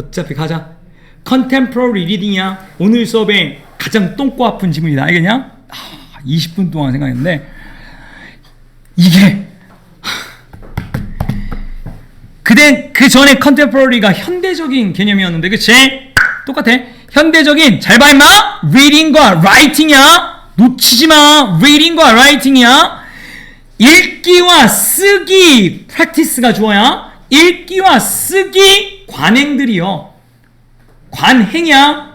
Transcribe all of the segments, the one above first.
어차피 가자. 컨템포러리 리딩이야. 오늘 수업에 가장 똥꼬 아픈 지문이다. 알겠냐? 아, 20분 동안 생각했는데 이게 그땐 그 전에 컨템포러리가 현대적인 개념이었는데 그치? 똑같아. 현대적인 잘 봐 임마. reading과 writing이야. 놓치지 마. reading과 writing이야. 읽기와 쓰기 프랙티스가 좋아야. 읽기와 쓰기 관행들이요. 관행이야.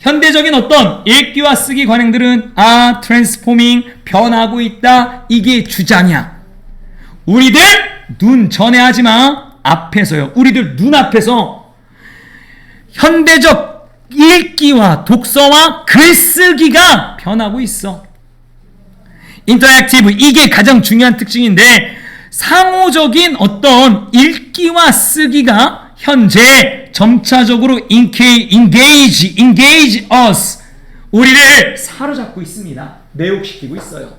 현대적인 어떤 읽기와 쓰기 관행들은 아 트랜스포밍 변하고 있다 이게 주장이야. 우리들 눈 전에 하지 마 앞에서요. 우리들 눈 앞에서 현대적 읽기와 독서와 글쓰기가 변하고 있어. 인터랙티브 이게 가장 중요한 특징인데 상호적인 어떤 읽기와 쓰기가 현재 점차적으로 engage, engage, engage 우리를 사로잡고 있습니다. 매혹시키고 있어요.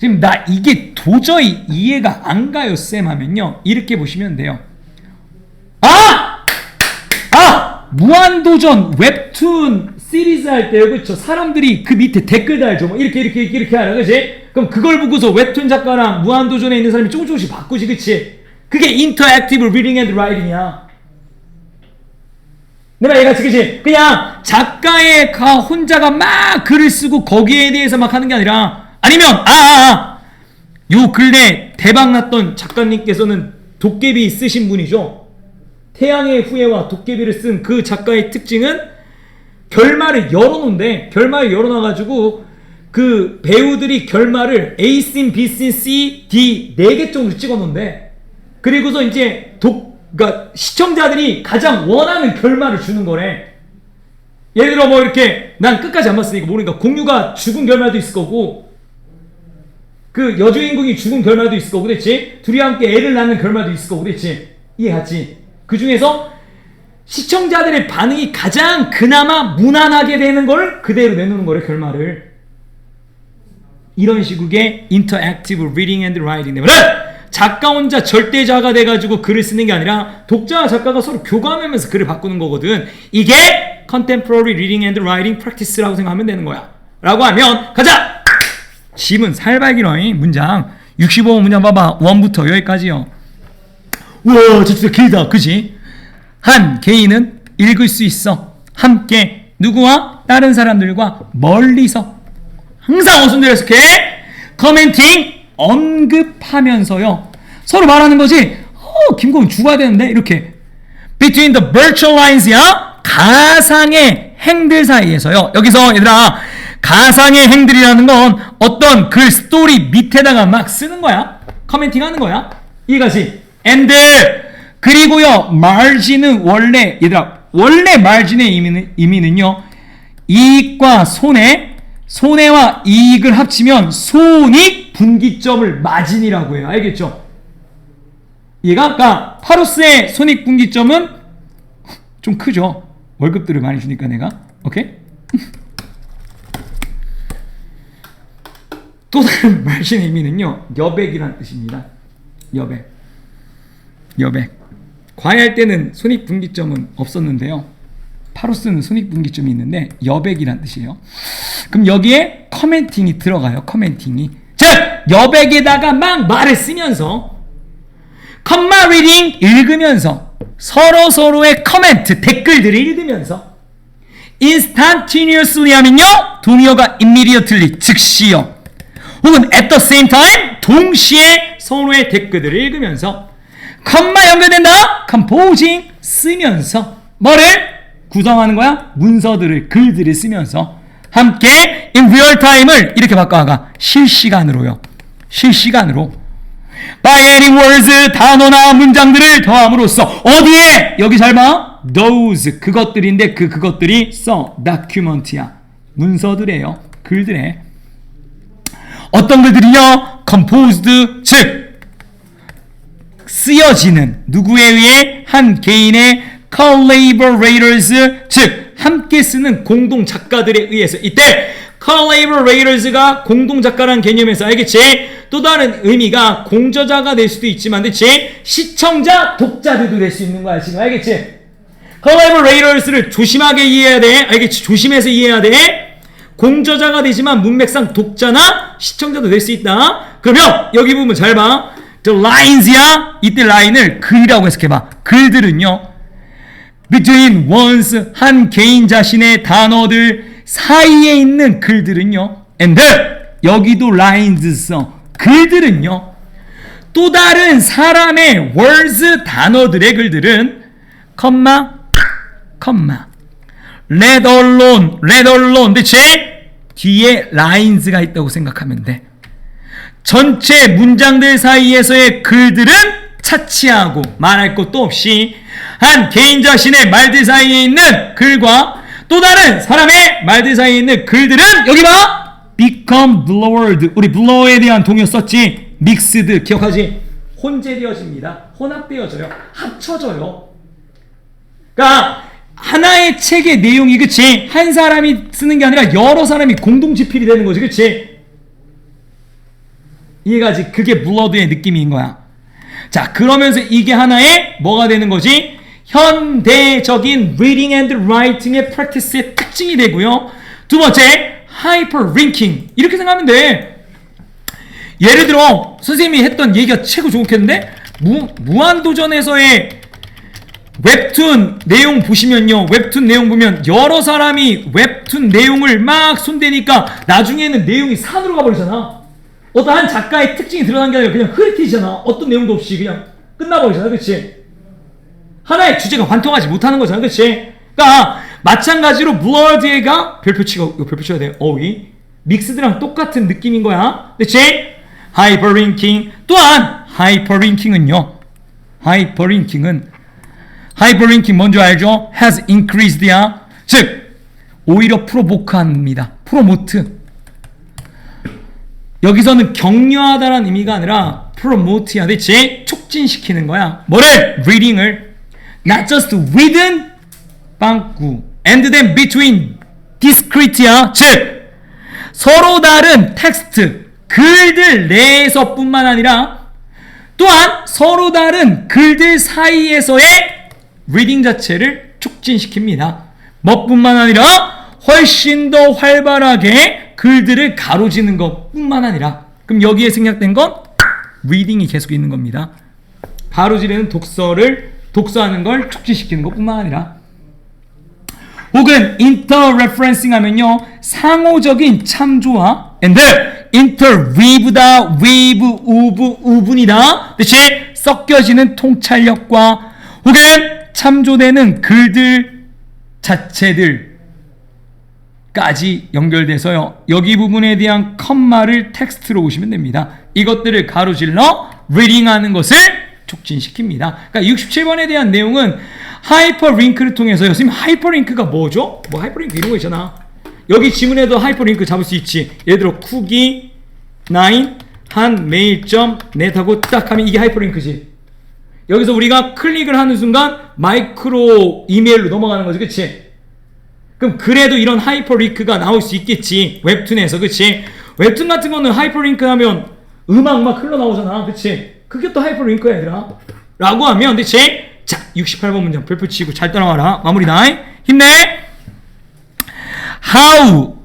지금 나 이게 도저히 이해가 안 가요 쌤 하면요 이렇게 보시면 돼요. 아! 아! 무한도전 웹툰 시리즈 할 때요 그쵸 사람들이 그 밑에 댓글 달죠 뭐 이렇게 이렇게 이렇게 이렇게 하라 그치 그럼 그걸 보고서 웹툰 작가랑 무한도전에 있는 사람이 조금 조금씩 바꾸지 그치? 그게 인터랙티브 리딩 앤드 라이팅이야. 내 말 이해가지 그치 그냥 작가의 가 혼자가 막 글을 쓰고 거기에 대해서 막 하는 게 아니라 아니면 아아아. 아, 요 근래 대박 났던 작가님께서는 도깨비 쓰신 분이죠. 태양의 후예와 도깨비를 쓴 그 작가의 특징은 결말을 열어놓은데 결말을 열어놔가지고 그 배우들이 결말을 A씬, B씬, C, D 네 개 정도 찍어놓은데 그리고서 이제 독 그러니까 시청자들이 가장 원하는 결말을 주는 거래. 예를 들어 뭐 이렇게 난 끝까지 안 봤으니까 모르니까 공유가 죽은 결말도 있을 거고 그 여주인공이 죽은 결말도 있을 거고 그랬지? 둘이 함께 애를 낳는 결말도 있을 거고 그랬지? 이해하지? 그 중에서 시청자들의 반응이 가장 그나마 무난하게 되는 걸 그대로 내놓는 거래 결말을 이런 식의 인터랙티브 리딩 앤드 라이팅 때문에 작가 혼자 절대자가 돼가지고 글을 쓰는 게 아니라 독자와 작가가 서로 교감하면서 글을 바꾸는 거거든. 이게 contemporary reading and writing practice라고 생각하면 되는 거야. 라고 하면 가자! 지문 살발기러인 문장. 65번 문장 봐봐. 원부터 여기까지요. 우와 진짜 길다. 그지? 한 개인은 읽을 수 있어. 함께 누구와 다른 사람들과 멀리서 항상 게 커멘팅 언급하면서요. 서로 말하는 거지 어 김고은 죽어야 되는데 이렇게. Between the virtual lines야? 가상의 행들 사이에서요. 여기서 얘들아 가상의 행들이라는 건 어떤 글 스토리 밑에다가 막 쓰는 거야? 커멘팅 하는 거야? 이해가지. And 그리고요 margin은 원래 얘들아 원래 margin의 의미는, 의미는요 이익과 손해 손해와 이익을 합치면 손익 분기점을 마진이라고 해요. 알겠죠? 얘가 아까 파로스의 손익 분기점은 좀 크죠? 월급들을 많이 주니까 내가. 오케이? 또 다른 말신의 의미는요 여백이란 뜻입니다. 여백. 여백. 과외할 때는 손익분기점은 없었는데요. 파로스는 손익분기점이 있는데 여백이란 뜻이에요 그럼 여기에 커멘팅이 들어가요. 커멘팅이. 즉 여백에다가 막 말을 쓰면서 컴마 리딩 읽으면서 서로 서로의 커멘트 댓글들을 읽으면서 instantaneously 하면요 동의어가 immediately 즉시요. 혹은 at the same time 동시에 서로의 댓글들을 읽으면서 컴마 연결된다? composing 쓰면서 뭐를 구성하는 거야? 문서들을 글들을 쓰면서 함께 in real time을 이렇게 바꿔가 실시간으로요. 실시간으로. By adding words 단어나 문장들을 더함으로써 어디에? 여기 잘 봐. those 그것들인데 그 그것들이 써. Document야. 문서들이에요. 글들에. 어떤 글들이요? Composed 즉 쓰여지는 누구에 의해? 한 개인의 collaborators 즉 함께 쓰는 공동 작가들에 의해서 이때 collaborators가 공동 작가라는 개념에서 알겠지? 또 다른 의미가 공저자가 될 수도 있지만 그치? 시청자, 독자들도 될 수 있는 거야 지금 알겠지? collaborators를 조심하게 이해해야 돼 알겠지? 조심해서 이해해야 돼 공저자가 되지만 문맥상 독자나 시청자도 될 수 있다 그러면 여기 부분 잘봐 The lines야 이때 라인을 글이라고 해석해봐 글들은요 between one's 한 개인 자신의 단어들 사이에 있는 글들은요. and 여기도 lines 써. 글들은요. 또 다른 사람의 words 단어들의 글들은 컴마 컴마 let alone let alone 대체 뒤에 lines가 있다고 생각하면 돼. 전체 문장들 사이에서의 글들은 차치하고 말할 것도 없이 한 개인 자신의 말들 사이에 있는 글과 또 다른 사람의 말들 사이에 있는 글들은 여기 봐. Become blurred. 우리 blur에 대한 동요 썼지? Mixed. 기억하지? 혼재되어집니다. 혼합되어져요. 합쳐져요. 그러니까 하나의 책의 내용이 그치? 한 사람이 쓰는 게 아니라 여러 사람이 공동 집필이 되는 거지 그치? 이해가지? 그게 블러드의 느낌인 거야 자 그러면서 이게 하나의 뭐가 되는 거지? 현대적인 reading and writing의 practice의 특징이 되고요. 두 번째 hyperlinking. 이렇게 생각하면 돼. 예를 들어 선생님이 했던 얘기가 최고 좋겠는데? 무, 무한도전에서의 웹툰 내용 보시면요. 웹툰 내용 보면 여러 사람이 웹툰 내용을 막 손대니까 나중에는 내용이 산으로 가버리잖아 어떤 한 작가의 특징이 드러난 게 아니라 그냥 흐릿해지잖아. 어떤 내용도 없이 그냥 끝나버리잖아. 그치? 하나의 주제가 관통하지 못하는 거잖아. 그치? 그러니까 마찬가지로 블러드가 별표치가 이거 별표치가 돼 어휘? 믹스드랑 똑같은 느낌인 거야. 그치? 하이퍼링킹. 또한 하이퍼링킹은요. 하이퍼링킹은 하이퍼링킹 뭔지 알죠? has increased야. 즉 오히려 프로보크합니다. 프로모트 여기서는 격려하다라는 의미가 아니라 프로모트야 대체 촉진시키는 거야 뭐를? reading을 not just within 빵꾸 and then between discrete야 즉 서로 다른 텍스트 글들 내에서뿐만 아니라 또한 서로 다른 글들 사이에서의 리딩 자체를 촉진시킵니다. 뭐뿐만 아니라 훨씬 더 활발하게 글들을 가로지는 것 뿐만 아니라 그럼 여기에 생략된 건 리딩이 계속 있는 겁니다. 가로지르는 독서를 독서하는 걸 촉진시키는 것뿐만 아니라 혹은 인터레퍼런싱 하면요. 상호적인 참조와 and interweave다 weave 우부 우분이다. 대체 섞여지는 통찰력과 혹은 참조되는 글들 자체들 까지 연결돼서요. 여기 부분에 대한 컴마를 텍스트로 오시면 됩니다. 이것들을 가로질러 리딩하는 것을 촉진시킵니다. 그러니까 67번에 대한 내용은 하이퍼링크를 통해서요. 선생님 하이퍼링크가 뭐죠? 뭐 하이퍼링크 이런 거 있잖아. 여기 지문에도 하이퍼링크 잡을 수 있지. 예를 들어 쿠기 9 한 메일.점 넷하고 딱 하면 이게 하이퍼링크지. 여기서 우리가 클릭을 하는 순간 마이크로 이메일로 넘어가는 거지 그치? 그럼 그래도 이런 하이퍼링크가 나올 수 있겠지. 웹툰에서 그치? 웹툰 같은 거는 하이퍼링크 하면 음악 막 흘러나오잖아. 그치? 그게 또 하이퍼링크야 얘들아. 라고 하면 그치? 자 68번 문장 별표 치고 잘 따라와라. 마무리다 힘내! How?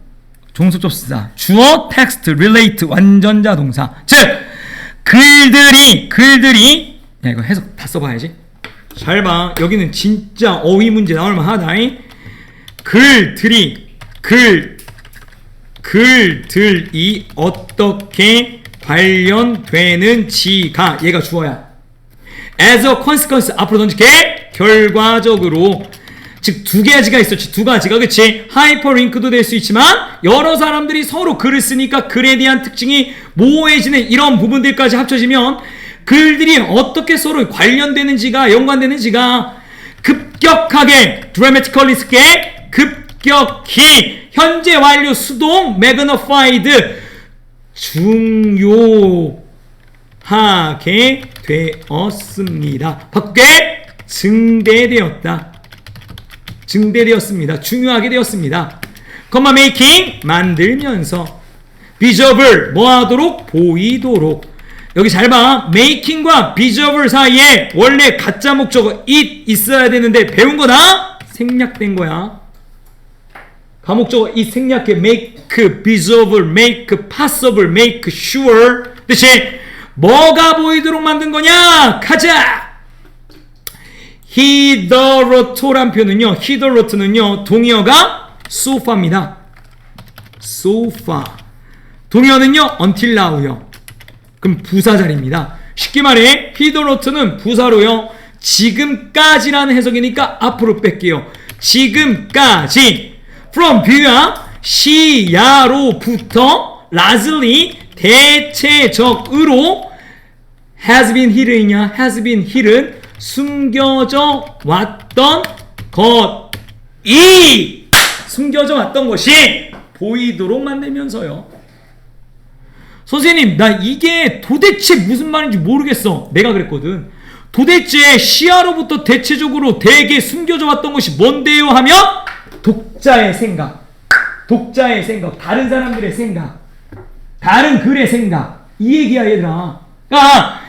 종속 접수사. 주어 텍스트 relate 완전자 동사. 즉 글들이 글들이 야 이거 해석 다 써봐야지. 잘 봐. 여기는 진짜 어휘 문제 나올 만 하다 글들이 글 글들이 어떻게 관련되는지가 얘가 주어야. As a consequence 앞으로 던질게. 결과적으로. 즉 두 가지가 있었지. 두 가지가 그치? 하이퍼링크도 될 수 있지만 여러 사람들이 서로 글을 쓰니까 글에 대한 특징이 모호해지는 이런 부분들까지 합쳐지면 글들이 어떻게 서로 관련되는지가 연관되는지가 급격하게 쓰게 급격히 현재 완료 수동 magnified 중요하게 되었습니다. 바꾸게 증대되었다. 증대되었습니다. 중요하게 되었습니다. 컴마 메이킹 만들면서 비저블 뭐하도록 보이도록 여기 잘 봐. making과 비저블 사이에 원래 가짜 목적어 it 있어야 되는데 배운 거다 생략된 거야. 가목적어 it 생략해 make visible, make possible, make sure 대신 뭐가 보이도록 만든 거냐? 가자. 히더로토란 표현은요. 히더로토는요. 동의어가 소파입니다. 소파. 동의어는요. until now요. 그럼 부사 자리입니다. 쉽게 말해 히더로트는 부사로요. 지금까지라는 해석이니까 앞으로 뺄게요. 지금까지 from 뷰야 시야로부터 largely 대체적으로 has been hidden이냐 has been hidden 숨겨져 왔던 것이 숨겨져 왔던 것이 보이도록 만들면서요. 선생님, 나 이게 도대체 무슨 말인지 모르겠어. 내가 그랬거든. 도대체 시야로부터 대체적으로 대개 숨겨져 왔던 것이 뭔데요? 하면 독자의 생각. 독자의 생각. 다른 사람들의 생각. 다른 글의 생각. 이 얘기야, 얘들아. 그러니까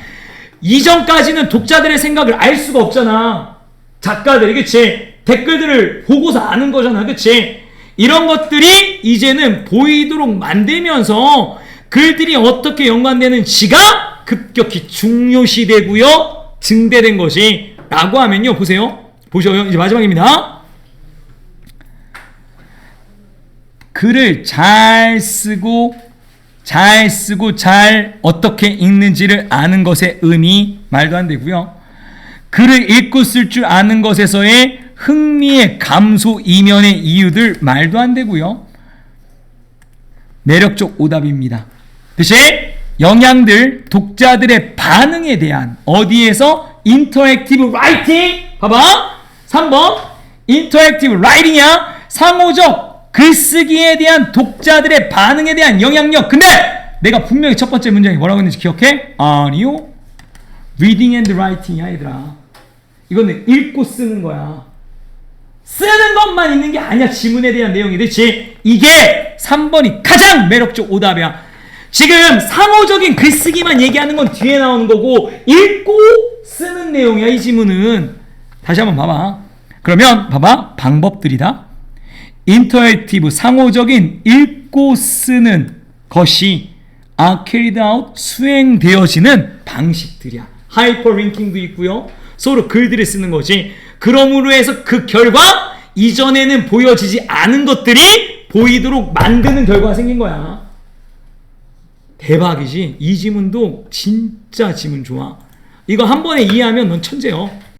이전까지는 독자들의 생각을 알 수가 없잖아. 작가들이, 그치? 댓글들을 보고서 아는 거잖아. 그치? 이런 것들이 이제는 보이도록 만들면서 글들이 어떻게 연관되는지가 급격히 중요시되고요. 증대된 것이 라고 하면요. 보세요. 보셔요. 이제 마지막입니다. 글을 잘 쓰고 잘 쓰고 잘 어떻게 읽는지를 아는 것의 의미 말도 안 되고요. 글을 읽고 쓸 줄 아는 것에서의 흥미의 감소 이면의 이유들 말도 안 되고요. 매력적 오답입니다. 대신 영향들 독자들의 반응에 대한 어디에서 인터랙티브 라이팅 봐봐 3번 인터랙티브 라이팅이야 상호적 글쓰기에 대한 독자들의 반응에 대한 영향력. 근데 내가 분명히 첫 번째 문장에 뭐라고 했는지 기억해? 아니요 reading and writing이야 얘들아. 이거는 읽고 쓰는 거야. 쓰는 것만 있는 게 아니야 지문에 대한 내용이. 그렇지? 이게 3번이 가장 매력적 오답이야. 지금 상호적인 글쓰기만 얘기하는 건 뒤에 나오는 거고 읽고 쓰는 내용이야 이 지문은. 다시 한번 봐봐. 그러면 봐봐. 방법들이다 인터랙티브 상호적인 읽고 쓰는 것이 are carried 수행되어지는 방식들이야. 하이퍼링킹도 있고요. 서로 글들을 쓰는 거지. 그러므로 해서 그 결과 이전에는 보여지지 않은 것들이 보이도록 만드는 결과가 생긴 거야. 대박이지. 이 지문도 진짜 지문 좋아. 이거 한 번에 이해하면 넌 천재요